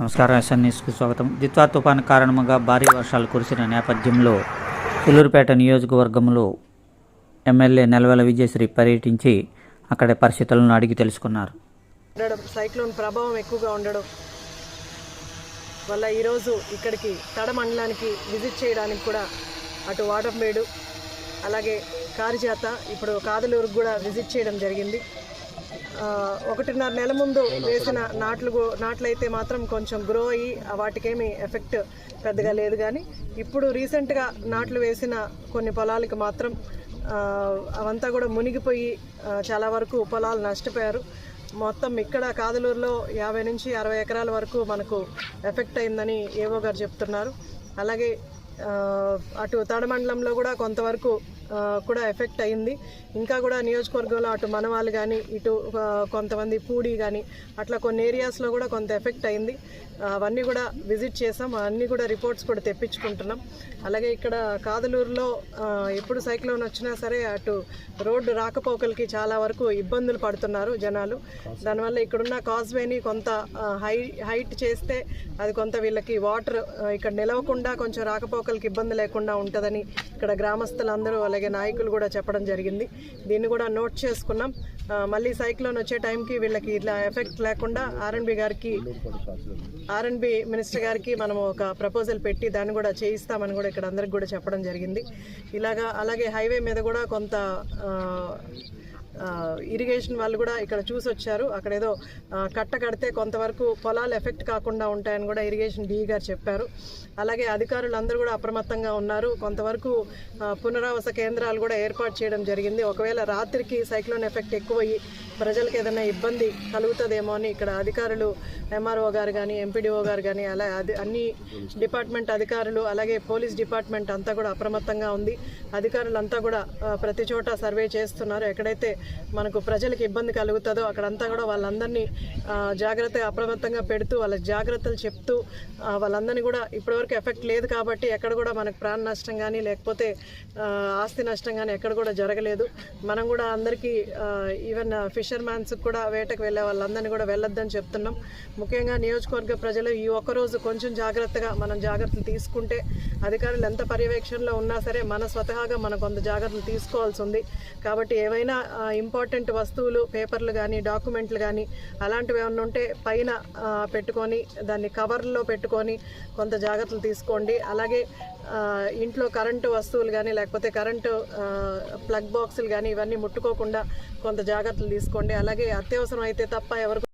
నమస్కారం ఎస్ఎన్ న్యూస్కి స్వాగతం. దిత్వా తుఫాను కారణంగా భారీ వర్షాలు కురిసిన నేపథ్యంలో సులూరుపేట నియోజకవర్గంలో ఎమ్మెల్యే నెలవెల విజయశ్రీ పర్యటించి అక్కడ పరిస్థితులను అడిగి తెలుసుకున్నారు. సైక్లోన్ ప్రభావం ఎక్కువగా ఉండడం వల్ల ఈరోజు ఇక్కడికి తడ మండలానికి విజిట్ చేయడానికి కూడా అటు వాటంబేడు అలాగే కారిజాత ఇప్పుడు కాదలూరుకు కూడా విజిట్ చేయడం జరిగింది. ఒకటిన్నర నెల ముందు వేసిన నాట్లు నాట్లయితే మాత్రం కొంచెం గ్రో అయ్యి వాటికేమి ఎఫెక్ట్ పెద్దగా లేదు కానీ ఇప్పుడు రీసెంట్గా నాట్లు వేసిన కొన్ని పొలాలకు మాత్రం అవంతా కూడా మునిగిపోయి చాలా వరకు పొలాలు నష్టపోయారు. మొత్తం ఇక్కడ కాదలూరులో యాభై నుంచి అరవై ఎకరాల వరకు మనకు ఎఫెక్ట్ అయిందని ఏవో గారు చెప్తున్నారు. అలాగే అటు తడమండలంలో కూడా కొంతవరకు కూడా ఎఫెక్ట్ అయింది. ఇంకా కూడా నియోజకవర్గంలో అటు మనవాళ్ళు కానీ ఇటు కొంతమంది పూడి కానీ అట్లా కొన్ని ఏరియాస్లో కూడా కొంత ఎఫెక్ట్ అయింది. అవన్నీ కూడా విజిట్ చేసాం. అన్నీ కూడా రిపోర్ట్స్ కూడా తెప్పించుకుంటున్నాం. అలాగే ఇక్కడ కాదలూరులో ఎప్పుడు సైక్లోన్ వచ్చినా సరే అటు రోడ్డు రాకపోకలకి చాలా వరకు ఇబ్బందులు పడుతున్నారు జనాలు. దానివల్ల ఇక్కడున్న కాజ్వేని కొంత హై హైట్ చేస్తే అది కొంత వీళ్ళకి వాటర్ ఇక్కడ నిలవకుండా కొంచెం రాకపోకలకి ఇబ్బంది లేకుండా ఉంటుందని ఇక్కడ గ్రామస్తులందరూ అలాగే అలాగే నాయకులు కూడా చెప్పడం జరిగింది. దీన్ని కూడా నోట్ చేసుకున్నాం. మళ్ళీ సైక్లోన్ వచ్చే టైంకి వీళ్ళకి ఇట్లా ఎఫెక్ట్ లేకుండా ఆర్ఎన్బి గారికి ఆర్ఎన్బి మినిస్టర్ గారికి మనం ఒక ప్రపోజల్ పెట్టి దాన్ని కూడా చేయిస్తామని కూడా ఇక్కడ అందరికి కూడా చెప్పడం జరిగింది. ఇలాగా అలాగే హైవే మీద కూడా కొంత ఇరిగేషన్ వాళ్ళు కూడా ఇక్కడ చూసి వచ్చారు అక్కడ ఏదో కట్ట కడితే కొంతవరకు పొలాలు ఎఫెక్ట్ కాకుండా ఉంటాయని కూడా ఇరిగేషన్ డి గారు చెప్పారు. అలాగే అధికారులు అందరూ కూడా అప్రమత్తంగా ఉన్నారు. కొంతవరకు పునరావాస కేంద్రాలు కూడా ఏర్పాటు చేయడం జరిగింది. ఒకవేళ రాత్రికి సైక్లోన్ ఎఫెక్ట్ ఎక్కువయ్యి ప్రజలకు ఏదైనా ఇబ్బంది కలుగుతుందేమో అని ఇక్కడ అధికారులు ఎంఆర్ఓ గారు కానీ ఎంపీడీఓ గారు కానీ అలా అది అన్ని డిపార్ట్మెంట్ అధికారులు అలాగే పోలీస్ డిపార్ట్మెంట్ అంతా కూడా అప్రమత్తంగా ఉంది. అధికారులంతా కూడా ప్రతి చోట సర్వే చేస్తున్నారు. ఎక్కడైతే మనకు ప్రజలకు ఇబ్బంది కలుగుతుందో అక్కడంతా కూడా వాళ్ళందరినీ జాగ్రత్త అప్రమత్తంగా పెడుతూ వాళ్ళ జాగ్రత్తలు చెప్తూ వాళ్ళందరినీ కూడా ఇప్పటివరకు ఎఫెక్ట్ లేదు కాబట్టి ఎక్కడ కూడా మనకు ప్రాణ నష్టం కానీ లేకపోతే ఆస్తి నష్టం కానీ ఎక్కడ కూడా జరగలేదు. మనం కూడా అందరికీ ఈవెన్ ఫిష్ ఫిషర్మ్యాన్స్ కూడా వేటకు వెళ్ళే వాళ్ళందరినీ కూడా వెళ్ళొద్దని చెప్తున్నాం. ముఖ్యంగా నియోజకవర్గ ప్రజలు ఈ ఒక్కరోజు కొంచెం జాగ్రత్తగా మనం జాగ్రత్తలు తీసుకుంటే అధికారులు ఎంత పర్యవేక్షణలో ఉన్నా సరే మన స్వతహాగా మనం కొంత జాగ్రత్తలు తీసుకోవాల్సి ఉంది. కాబట్టి ఏవైనా ఇంపార్టెంట్ వస్తువులు పేపర్లు కానీ డాక్యుమెంట్లు కానీ అలాంటివి ఏమైనా ఉంటే పైన పెట్టుకొని దాన్ని కవర్లో పెట్టుకొని కొంత జాగ్రత్తలు తీసుకోండి. అలాగే ఇంట్లో కరెంటు వస్తువులు కానీ లేకపోతే కరెంటు ప్లగ్ బాక్సులు కానీ ఇవన్నీ ముట్టుకోకుండా కొంత జాగ్రత్తలు తీసుకోండి. అలాగే అత్యవసరం అయితే తప్ప ఎవరు